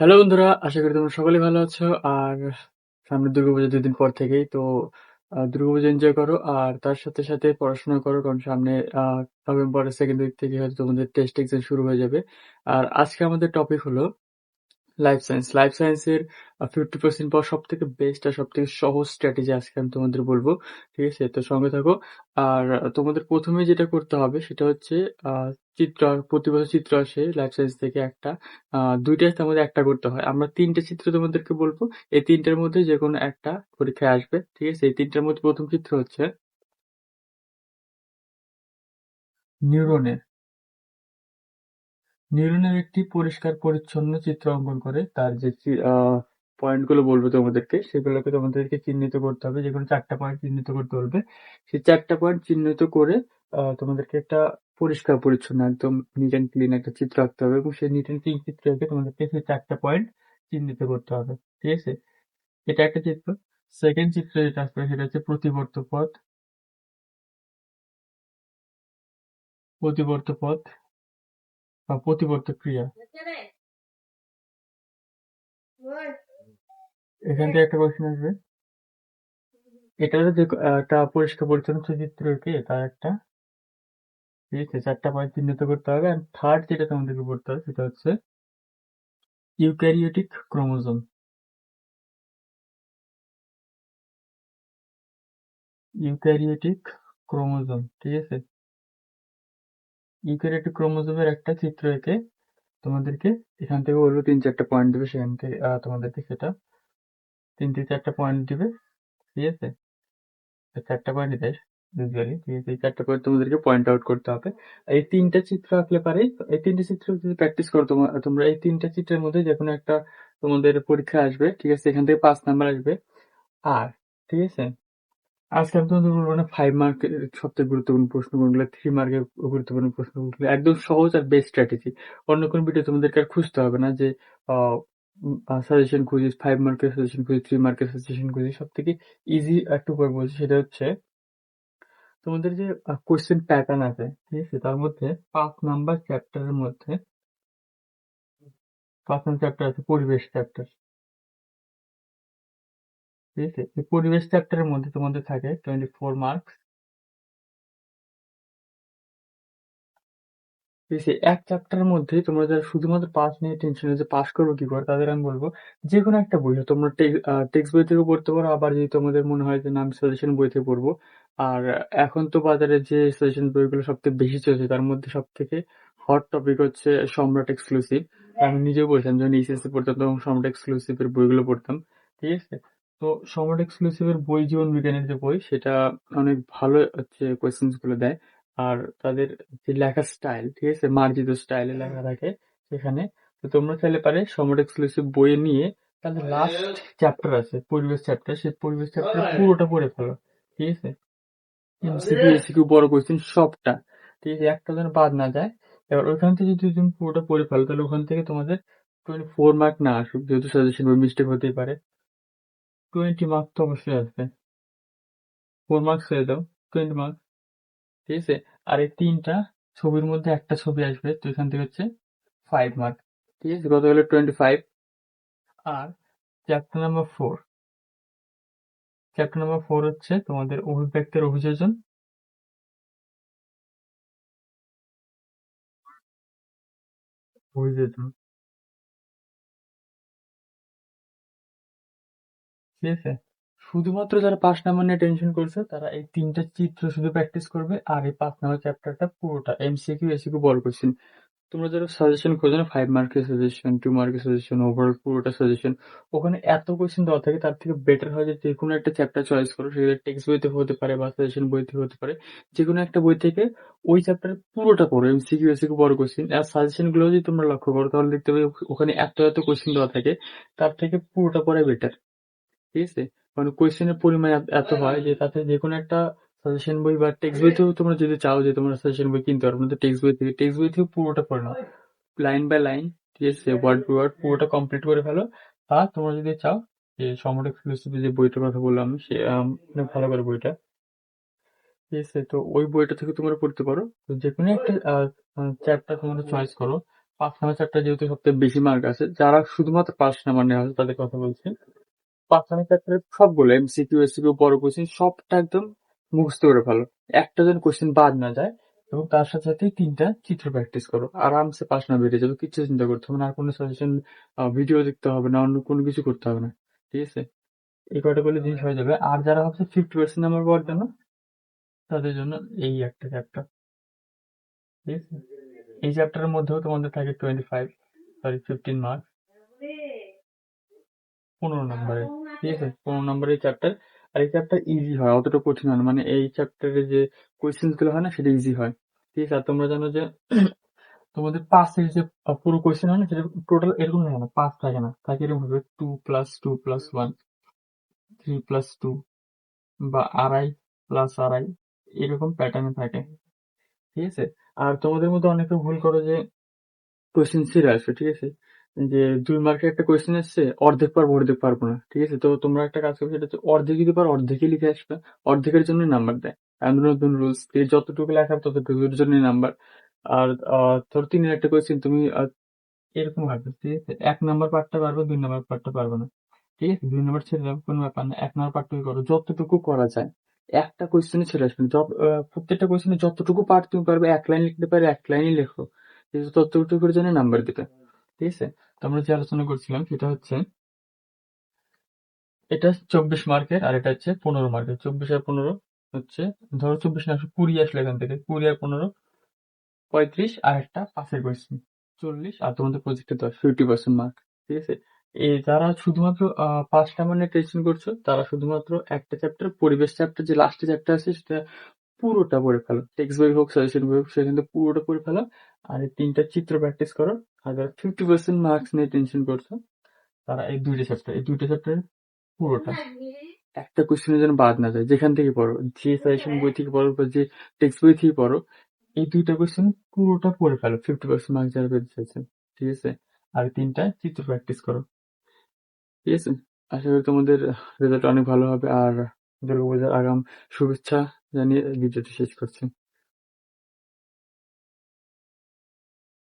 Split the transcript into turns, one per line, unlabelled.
Hello বন্ধুরা, আশা করি তোমরা সকলে ভালো আছো। আর সামনে দুর্গাপূজা ২ দিন পর থেকেই। তো দুর্গাপূজা এনজয় করো। আর তার সাথে, সাথে পড়াশোনা করো। কারণ সামনে নভেম্বরের সেকেন্ড উইক থেকে হয়তো তোমাদের টেস্ট এক্সাম শুরু হয়ে যাবে। আর আজকে আমাদের টপিক হলো লাইফ সায়েন্স। লাইফ সায়েন্সের আ 50% পাওয়া সবথেকে বেস্ট আর সব থেকে সহজ স্ট্র্যাটেজি আজকে আমি তোমাদের বলব ঠিক আছে? তো সঙ্গে থাকো। আর, তোমাদের ১ম এ যেটা করতে হবে সেটা হচ্ছে চিত্র, প্রতি বছর চিত্র আসে লাইফ সায়েন্স থেকে একটা। আ ২ টার একটা করতে হয়। আমরা ৩ টে চিত্র তোমাদেরকে বলব এই ৩ মধ্যে যে কোনো একটা পরীক্ষায় আসবে। ঠিক আছে? এই ৩ টার মধ্যে প্রথম চিত্র হচ্ছে নিউরনের। নিউরনের একটি পরিষ্কার-পরিচ্ছন্ন চিত্র অঙ্কন করে তার যে পয়েন্টগুলো বলব তোমাদেরকে, সেগুলোকে তোমাদেরকে চিহ্নিত করতে হবে। যেকোনো ৪ টা পয়েন্ট চিহ্নিত করতে বলবে। সেই চারটা পয়েন্ট চিহ্নিত করে তোমাদেরকে একটা পরিষ্কার-পরিচ্ছন্ন একদম নিট অ্যান্ড ক্লিন একটা চিত্র আঁকতে হবে এবং সেই নিট অ্যান্ড ক্লিন চিত্র তোমাদেরকে সেই চারটা পয়েন্ট চিহ্নিত করতে হবে। ঠিক আছে? এটা একটা চিত্র। সেকেন্ড চিত্র যেটা আসবে সেটা হচ্ছে প্রতিবর্ত পথ। প্রতিবর্ত পথ বা প্রতিবর্ত ক্রিয়া। এখান থেকে একটা কোয়েশ্চেন আসবে। এটা যে একটা পরিষ্কার-পরিচ্ছন্ন চিত্র এঁকে তার একটা ঠিক আছে? ৪ টা পয়েন্ট চিহ্নিত করতে হবে। অ্যান্ড থার্ড যেটা তোমাদেরকে পড়তে হবে সেটা হচ্ছে ইউক্যারিওটিক ক্রোমোজোম। Eukaryotic chromosome. ঠিক আছে? ইউক্যারিওটিক ক্রোমোজোমের একটা চিত্র এঁকে তোমাদেরকে এখান থেকে বলব ৩-৪ টা পয়েন্ট দিবে, সেখান থেকে তোমাদেরকে সেটা ৩ থেকে ৪ টা পয়েন্ট দিবে। ঠিক আছে? চারটা পয়েন্ট দেয় ইউজুয়ালি। ঠিক আছে? এই ৪ টা পয়েন্ট তোমাদেরকে পয়েন্ট আউট করতে হবে। এই ৩ টা চিত্র আঁকলে পারেই এই ৩ টে চিত্র যদি প্র্যাকটিস করো, তোমা, তোমরা এই ৩ টা চিত্রের মধ্যে যেকোনো একটা তোমাদের পরীক্ষা আসবে। ঠিক আছে? এখান থেকে পাঁচ নাম্বার আসবে। আর, ঠিক আছে? আজকে আমি তোমাদের বলব না 5 মার্কের সবথেকে গুরুত্বপূর্ণ প্রশ্ন কোনগুলো, 3 মার্কের গুরুত্বপূর্ণ প্রশ্ন কোনগুলো। একদম সহজ আর বেস্ট স্ট্র্যাটেজি। অন্য কোনো ভিডিও তোমাদেরকে আর খুঁজতে হবে না যে সাজেশন খুঁজিস, ফাইভ মার্কের সাজেশন খুঁজিস, 3 মার্কের সাজেশন খুঁজিস। সব থেকে ইজি একটা উপায় বলছি সেটা হচ্ছে তোমাদের যে কোয়েশ্চেন প্যাটার্ন আছে, ঠিক আছে? তার মধ্যে পাঁচ নাম্বার চ্যাপ্টারের মধ্যে পাঁচ নাম্বার চ্যাপ্টার আছে পরিবেশ চ্যাপ্টার। ঠিক আছে? এই পরিবেশ চ্যাপ্টারের মধ্যে তোমাদের থাকে 24 মার্কস। ঠিক আছে? এক চ্যাপ্টারের মধ্যেই তোমরা যারা শুধুমাত্র পাস নিয়ে টেনশন যে পাস করব কি করে, তাদের আমি বলব যেকোনো একটা বই তোমরা টেক্সট বই থেকেও পড়তে পারো, আবার যদি তোমাদের মনে হয় যে না, আমি সাজেশন বই থেকে পড়ব। আর এখন তো বাজারে যে সাজেশন বইগুলো সবথেকে বেশি চলছে, তার মধ্যে সব থেকে হট টপিক হচ্ছে সম্রাট এক্সক্লুসিভ। আমি নিজেও পড়েছিলাম, যখন এইচএসসি পড়তাম, তখন সম্রাট এক্সক্লুসিভ এর বইগুলো পড়তাম। ঠিক আছে? তো সম্রাট এক্সক্লুসিভ এর বই জীবন বিজ্ঞানের যে বই সেটা অনেক ভালো হচ্ছে কোয়েশ্চেনসগুলো দেয়। আর তাদের যে লেখার স্টাইল ঠিক আছে? মার্জিত স্টাইলে লেখা থাকে সেখানে। তো তোমরা চাইলে পারে সম্রাট এক্সক্লুসিভ বই নিয়ে তাদের লাস্ট চ্যাপ্টার আছে পরিবেশ চ্যাপ্টার সেই পরিবেশ চ্যাপ্টার পুরোটা পড়ে ফেলো। ঠিক আছে? এমসিকিউ, এসিকিউ বড় কোয়েশ্চেন সবটা। ঠিক আছে? একটা যেন বাদ না যায়। এবার ওখান থেকে যদি তুমি পুরোটা পড়ে ফেলো তাহলে ওখান থেকে তোমাদের 24 মার্ক না আসুক যেহেতু সাজেশন বই মিস্টেক হতেই পারে। 20 মার্ক তো অবশ্যই আসবে। 4 মার্কস ছেড়ে দাও। 20 মার্কস। ঠিক আছে? আর এই ৩ টা ছবির মধ্যে একটা ছবি আসবে। তো এখান থেকে হচ্ছে ফাইভ মার্ক। ঠিক আছে? কত হলো 25 আর chapter number four chapter number four হচ্ছে তোমাদের অভিব্যক্তির অভিযোজন। অভিযোজন। ঠিক আছে? শুধুমাত্র যারা ৫ নাম্বার নিয়ে টেনশন করছে তারা এই ৩ টা চিত্র শুধু প্র্যাকটিস করবে আর এই ৫ নাম্বার চ্যাপ্টারটা পুরোটা এমসিকিউ, এসিকিউ বড় কোয়েশ্চেন। তোমরা যারা সাজেশন খোঁজো না 5 মার্কের সাজেশন, 2 মার্কের সাজেশন, ওভারঅল পুরোটা সাজেশন ওখানে এত কোয়েশ্চেন দেওয়া থাকে তার থেকে বেটার হয় যে যেকোনো একটা চ্যাপ্টার চয়েস করো সেটা টেক্সট বইতে হতে পারে বা সাজেশন বইতে হতে পারে। যেকোনো একটা বই থেকে ওই চ্যাপ্টারের পুরোটা পড়ো এমসিকিউ, এসিকিউ বড় কোয়েশ্চেন। আর সাজেশনগুলো যদি তোমরা লক্ষ্য করো তাহলে দেখতে পাবে ওখানে এত, এত কোয়েশ্চেন দেওয়া থাকে তার থেকে পুরোটা পড়াই বেটার। ঠিক আছে? মানে কোয়েশ্চেনের পরিমাণ এত হয় যে তাতে যেকোনো একটা সাজেশন বই বা টেক্সট বই থেকেও তোমরা যদি চাও যে তোমরা সাজেশন বই কিনতে পারো না টেক্সট বই থেকে টেক্সট বই থেকে পুরোটা পড়ে নাও। লাইন বাই লাইন ঠিক আছে? ওয়ার্ড বাই ওয়ার্ড পুরোটা কমপ্লিট করে ফেলো। আর তোমরা যদি চাও যে সম্রাট এক্সক্লুসিভ যে বইটার কথা বললাম, সে অনেক ভালো করে বইটা। ঠিক আছে? তো ওই বইটা থেকে তোমরা পড়তে পারো। তো যেকোনো একটা, আ আ চ্যাপ্টার তোমরা চয়েস করো। পাঁচ নাম্বার চ্যাপ্টার যেহেতু সবথেকে বেশি মার্ক আছে, যারা শুধুমাত্র পাঁচ নাম্বার নেওয়া হয়েছে তাদের কথা বলছি নাম্বার চ্যাপ্টারের সবগুলো এমসিকিউ এসিকিউ বড় কোশ্চেন সবটা একদম মুখস্থ করে ফেলো। একটা যেন কোশ্চেন বাদ না যায় এবং তার সাথে সাথে তিনটা চিত্র প্র্যাকটিস করো। আরামসে পাস না বেরিয়ে যাবে কিছু চিন্তা করতে হবে না, আর কোনো সাজেশন ভিডিও দেখতে হবে না, অন্য কোনো কিছু করতে হবে না। ঠিক আছে? এই কয়টা করলে জিনিস হয়ে যাবে। আর যারা ভাবছে ফিফটি পার্সেন্ট নাম্বার পাওয়ার জন্য, তাদের জন্য এই একটা চ্যাপ্টার ঠিক আছে? এই চ্যাপ্টারের মধ্যেও তোমাদের থাকে twenty five sorry fifteen mark পনেরো নম্বরে। ঠিক আছে? পনেরো নম্বরের চ্যাপ্টার আর এই চ্যাপ্টার ইজি হয় অতটা কঠিন হয় না। মানে এই চ্যাপ্টারে যে কোয়েশ্চেনগুলো হয় না সেটা ইজি হয়। ঠিক আছে? আর তোমরা জানো যে তোমাদের পাঁচের যে পুরো কোয়েশ্চেন হয় না সেটা টোটাল এরকম থাকে না পাঁচ থাকে না। থাকে এরকম হবে two plus two plus one three plus two বা আড়াই প্লাস আড়াই এরকম প্যাটার্নে থাকে। ঠিক আছে? আর তোমাদের মধ্যে অনেকে ভুল করো যে কোয়েশ্চেন ছেড়ে আসবে ঠিক আছে? যে দুই মার্কের একটা কোয়েশ্চেন আসছে অর্ধেক পারব অর্ধেক পারব না। ঠিক আছে? তো তোমরা একটা কাজ করবে, সেটা হচ্ছে অর্ধেক যদি পারো, অর্ধেকই লিখে আসবে। অর্ধেকের জন্য নাম্বার দেয়। এমন নতুন রুলস যতটুকু লেখা ততটুকুর জন্য নাম্বার আর ধর তিনের একটা কোয়েশ্চেন তুমি এরকম ভাববে, ঠিক আছে? এক নাম্বার পার্টটা পারবে, দুই নাম্বার পার্টটা পারবে না। ঠিক আছে? দুই নাম্বার ছেড়ে দাও, কোনো ব্যাপার না। এক নাম্বার পার্টটুকু করো, যতটুকু করা যায়। একটা কোয়েশ্চেনে ছেড়ে আসবে প্রত্যেকটা কোয়েশ্চেনে যতটুকু পার্ট তুমি পারবে, এক লাইন লিখতে পারবে, এক লাইনই লেখো। ততটুকুর জন্য নাম্বার দিবে। ঠিক আছে তো আমরা যে আলোচনা করছিলাম, সেটা হচ্ছে, এটা চব্বিশ মার্কের আর এটা হচ্ছে পনেরো মার্কের। চব্বিশ আর পনেরো হচ্ছে, ধরো চব্বিশ না কুড়ি আসলে এখান থেকে। কুড়ি আর পনেরো, পঁয়ত্রিশ, আর একটা পাশের কোয়েশ্চেন চল্লিশ, আর তোমাদের প্রজেক্টে দশ ফিফটি পার্সেন্ট মার্ক ঠিক আছে? এই যারা শুধুমাত্র পাঁচটা মানে টেনশন করছ, তারা শুধুমাত্র একটা চ্যাপ্টার পরিবেশ চ্যাপ্টার যে লাস্টে চ্যাপ্টার আছে, সেটা পুরোটা পড়ে ফেলো। টেক্সট বই হোক সাজেশন বই হোক, সেখান থেকে পুরোটা পড়ে ফেলো। আর এই তিনটা চিত্র প্র্যাকটিস করো। আর যারা ফিফটি পার্সেন্ট মার্কস নিয়ে টেনশন করছ। তারা এই দুইটা চ্যাপ্টার এই দুইটা চ্যাপ্টার পুরোটা। একটা কোশ্চেনের যেন বাদ না যায়। যেখান থেকে পড়ো, যে সাজেশন বই থেকে পড়ো বা যে টেক্সট বই থেকে পড়ো, এই দুইটা কোশ্চেন পুরোটা পড়ে ফেলো। ফিফটি পার্সেন্ট মার্কস যারা পেতে চাইছে। ঠিক আছে? আর তিনটা চিত্র প্র্যাকটিস করো। ঠিক আছে? আশা করি তোমাদের রেজাল্ট অনেক ভালো হবে। আর দুর্গাপূজার আগাম শুভেচ্ছা জানিয়ে ভিডিওটি শেষ করছি।